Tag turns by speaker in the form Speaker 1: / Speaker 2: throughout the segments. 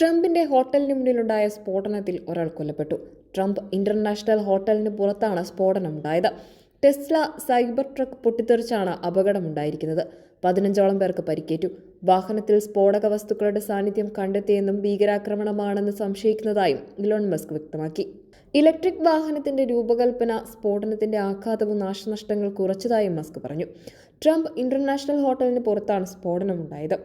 Speaker 1: ട്രംപിന്റെ ഹോട്ടലിന് മുന്നിലുണ്ടായ സ്ഫോടനത്തിൽ ഒരാൾ കൊല്ലപ്പെട്ടു. ട്രംപ് ഇന്റർനാഷണൽ ഹോട്ടലിന് പുറത്താണ് സ്ഫോടനം സ്ഫോടനമുണ്ടായത്. ടെസ്ല സൈബർ ട്രക്ക് പൊട്ടിത്തെറിച്ചാണ് അപകടമുണ്ടായിരിക്കുന്നത്. പതിനഞ്ചോളം പേർക്ക് പരിക്കേറ്റു. വാഹനത്തിൽ സ്ഫോടക വസ്തുക്കളുടെ സാന്നിധ്യം കണ്ടെത്തിയെന്നും ഭീകരാക്രമണമാണെന്ന് സംശയിക്കുന്നതായും ഇലോൺ മസ്ക് വ്യക്തമാക്കി. ഇലക്ട്രിക് വാഹനത്തിന്റെ രൂപകൽപ്പന സ്ഫോടനത്തിന്റെ ആഘാതവും നാശനഷ്ടങ്ങൾ കുറച്ചതായും മസ്ക് പറഞ്ഞു. ട്രംപ് ഇന്റർനാഷണൽ ഹോട്ടലിന് പുറത്താണ് സ്ഫോടനമുണ്ടായത്.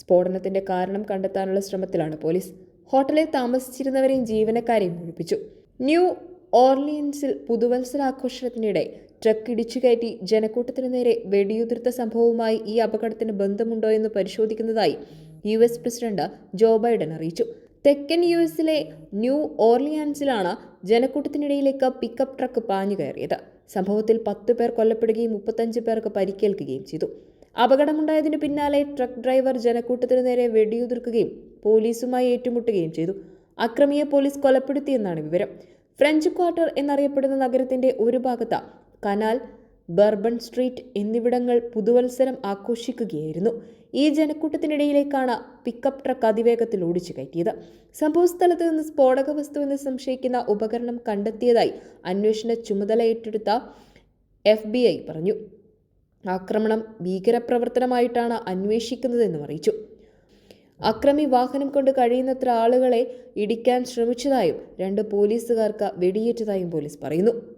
Speaker 1: സ്ഫോടനത്തിന്റെ കാരണം കണ്ടെത്താനുള്ള ശ്രമത്തിലാണ് പോലീസ്. ഹോട്ടലിൽ താമസിച്ചിരുന്നവരെയും ജീവനക്കാരെയും ഒഴിപ്പിച്ചു. ന്യൂ ഓർലിയൻസിൽ പുതുവത്സരാഘോഷത്തിനിടെ ട്രക്ക് ഇടിച്ചു കയറ്റി ജനക്കൂട്ടത്തിന് നേരെ വെടിയുതിർത്ത സംഭവവുമായി ഈ അപകടത്തിന് ബന്ധമുണ്ടോ എന്ന് പരിശോധിക്കുന്നതായി U S president Joe Biden അറിയിച്ചു. തെക്കൻ യു എസിലെ ന്യൂ ഓർലിയാൻസിലാണ് ജനക്കൂട്ടത്തിനിടയിലേക്ക് പിക്കപ്പ് ട്രക്ക് പാഞ്ഞു കയറിയത് സംഭവത്തിൽ പത്ത് പേർ കൊല്ലപ്പെടുകയും മുപ്പത്തഞ്ച് പേർക്ക് പരിക്കേൽക്കുകയും ചെയ്തു. അപകടമുണ്ടായതിനു പിന്നാലെ ട്രക്ക് ഡ്രൈവർ ജനക്കൂട്ടത്തിനു നേരെ വെടിയുതിർക്കുകയും പോലീസുമായി ഏറ്റുമുട്ടുകയും ചെയ്തു. അക്രമിയെ പോലീസ് കൊലപ്പെടുത്തിയെന്നാണ് വിവരം. ഫ്രഞ്ച് ക്വാർട്ടർ എന്നറിയപ്പെടുന്ന നഗരത്തിന്റെ ഒരു ഭാഗത്ത കനാൽ ബർബൺ സ്ട്രീറ്റ് എന്നിവിടങ്ങൾ പുതുവത്സരം ആഘോഷിക്കുകയായിരുന്നു. ഈ ജനക്കൂട്ടത്തിനിടയിലേക്കാണ് പിക്കപ്പ് ട്രക്ക് അതിവേഗത്തിൽ ഓടിച്ചു കയറ്റിയത്. സംഭവസ്ഥലത്ത് നിന്ന് സ്ഫോടക വസ്തുവെന്ന് സംശയിക്കുന്ന ഉപകരണം കണ്ടെത്തിയതായി അന്വേഷണ ചുമതല ഏറ്റെടുത്ത എഫ് പറഞ്ഞു. ആക്രമണം ഭീകരപ്രവർത്തനമായിട്ടാണ് അന്വേഷിക്കുന്നതെന്നും അറിയിച്ചു. അക്രമി വാഹനം കൊണ്ട് കഴിയുന്നത്ര ആളുകളെ ഇടിക്കാൻ ശ്രമിച്ചതായും രണ്ട് പോലീസുകാർക്ക് വെടിയേറ്റതായും പോലീസ് പറയുന്നു.